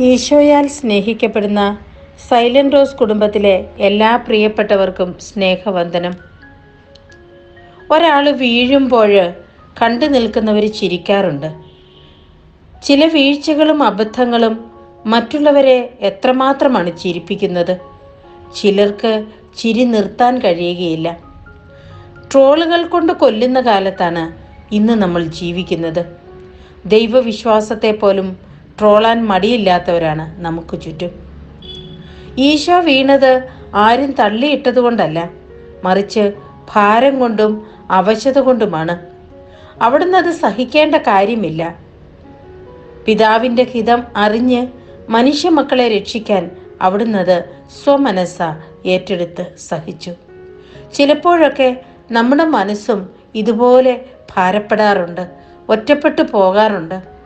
ഈശോയാൽ സ്നേഹിക്കപ്പെടുന്ന silent rose കുടുംബത്തിലെ എല്ലാ പ്രിയപ്പെട്ടവർക്കും സ്നേഹവന്ദനം. ഒരാൾ വീഴുമ്പോൾ കണ്ടു നിൽക്കുന്നവർ ചിരിക്കാറുണ്ട്. ചില വീഴ്ചകളും അബദ്ധങ്ങളും മറ്റുള്ളവരെ എത്രമാത്രമാണ് ചിരിപ്പിക്കുന്നത്? ചിലർക്ക് ചിരി നിർത്താൻ കഴിയുകയില്ല. ട്രോളുകൾ കൊണ്ട് കൊല്ലുന്ന കാലത്താണ് ഇന്ന് നമ്മൾ ജീവിക്കുന്നത്. ദൈവവിശ്വാസത്തെ പോലും ട്രോളാൻ മടിയില്ലാത്തവരാണ് നമുക്ക് ചുറ്റും. ഈശോ വീണത് ആരും തള്ളിയിട്ടതുകൊണ്ടല്ല മറിച്ച് ഭാരം കൊണ്ടും അവശത കൊണ്ടുമാണ്. അവിടുന്ന് അത് സഹിക്കേണ്ട കാര്യമില്ല. പിതാവിന്റെ ഹിതം അറിഞ്ഞ് മനുഷ്യ മക്കളെ രക്ഷിക്കാൻ അവിടുന്ന് അത് സ്വമനസ്സ ഏറ്റെടുത്ത് സഹിച്ചു. ചിലപ്പോഴൊക്കെ നമ്മുടെ മനസ്സും ഇതുപോലെ ഭാരപ്പെടാറുണ്ട് ഒറ്റപ്പെട്ടു പോകാറുണ്ട്.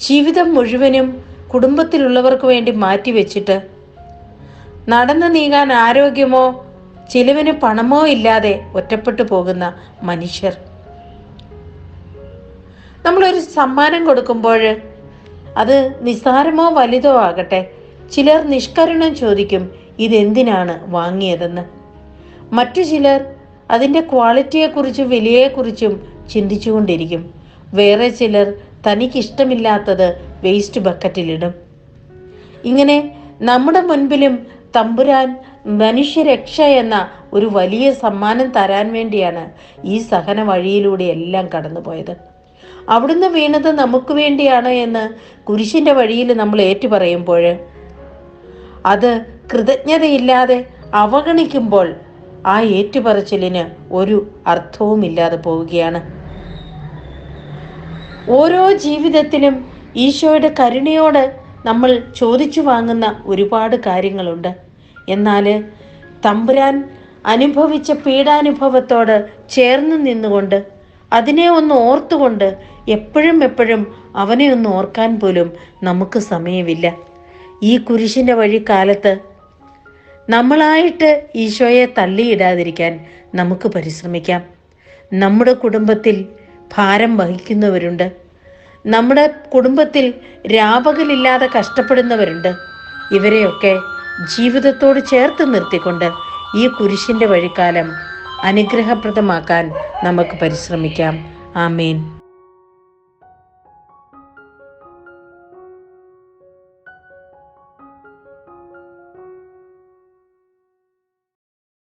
ജീവിതം മുഴുവനും കുടുംബത്തിലുള്ളവർക്ക് വേണ്ടി മാറ്റിവെച്ചിട്ട് നടന്നു നീങ്ങാൻ ആരോഗ്യമോ ചിലവിന് പണമോ ഇല്ലാതെ ഒറ്റപ്പെട്ടു പോകുന്ന മനുഷ്യർ. നമ്മളൊരു സമ്മാനം കൊടുക്കുമ്പോൾ അത് നിസ്സാരമോ വലുതോ ആകട്ടെ ചിലർ നിഷ്കരുണം ചോദിക്കും ഇതെന്തിനാണ് വാങ്ങിയതെന്ന്? മറ്റു ചിലർ അതിന്റെ ക്വാളിറ്റിയെക്കുറിച്ചും വിലയെക്കുറിച്ചും ചിന്തിച്ചുകൊണ്ടിരിക്കും. വേറെ ചിലർ തനിക്കിഷ്ടമില്ലാത്തത് വേസ്റ്റ് ബക്കറ്റിലിടും ഇങ്ങനെ നമ്മുടെ മുൻപിലും തമ്പുരാൻ മനുഷ്യരക്ഷ എന്ന ഒരു വലിയ സമ്മാനം തരാൻ വേണ്ടിയാണ് ഈ സഹന വഴിയിലൂടെ എല്ലാം കടന്നുപോയത്. അവിടുന്ന് വീണത് നമുക്ക് വേണ്ടിയാണ് എന്ന് കുരിശിന്റെ വഴിയിൽ നമ്മൾ ഏറ്റുപറയുമ്പോൾ അത് കൃതജ്ഞതയില്ലാതെ അവഗണിക്കുമ്പോൾ ആ ഏറ്റുപറച്ചിലിന് ഒരു അർത്ഥവുമില്ലാതെ പോവുകയാണ്. ഓരോ ജീവിതത്തിലും ഈശോയുടെ കരുണയോട് നമ്മൾ ചോദിച്ചു വാങ്ങുന്ന ഒരുപാട് കാര്യങ്ങളുണ്ട്. എന്നാൽ തമ്പുരാൻ അനുഭവിച്ച പീഡാനുഭവത്തോട് ചേർന്ന് നിന്നുകൊണ്ട് അതിനെ ഒന്ന് ഓർത്തുകൊണ്ട് എപ്പോഴും എപ്പോഴും അവനെ ഒന്ന് ഓർക്കാൻ പോലും നമുക്ക് സമയമില്ല. ഈ കുരിശിന്റെ വഴി കാലത്ത് നമ്മളായിട്ട് ഈശോയെ തള്ളിയിടാതിരിക്കാൻ നമുക്ക് പരിശ്രമിക്കാം. നമ്മുടെ കുടുംബത്തിൽ ഭാരം വഹിക്കുന്നവരുണ്ട്. നമ്മുടെ കുടുംബത്തിൽ രാപകലില്ലാതെ കഷ്ടപ്പെടുന്നവരുണ്ട്. ഇവരെയൊക്കെ ജീവിതത്തോട് ചേർത്ത് നിർത്തിക്കൊണ്ട് ഈ കുരിശിന്റെ വഴിക്കാലം അനുഗ്രഹപ്രദമാക്കാൻ നമുക്ക് പരിശ്രമിക്കാം. ആമേൻ.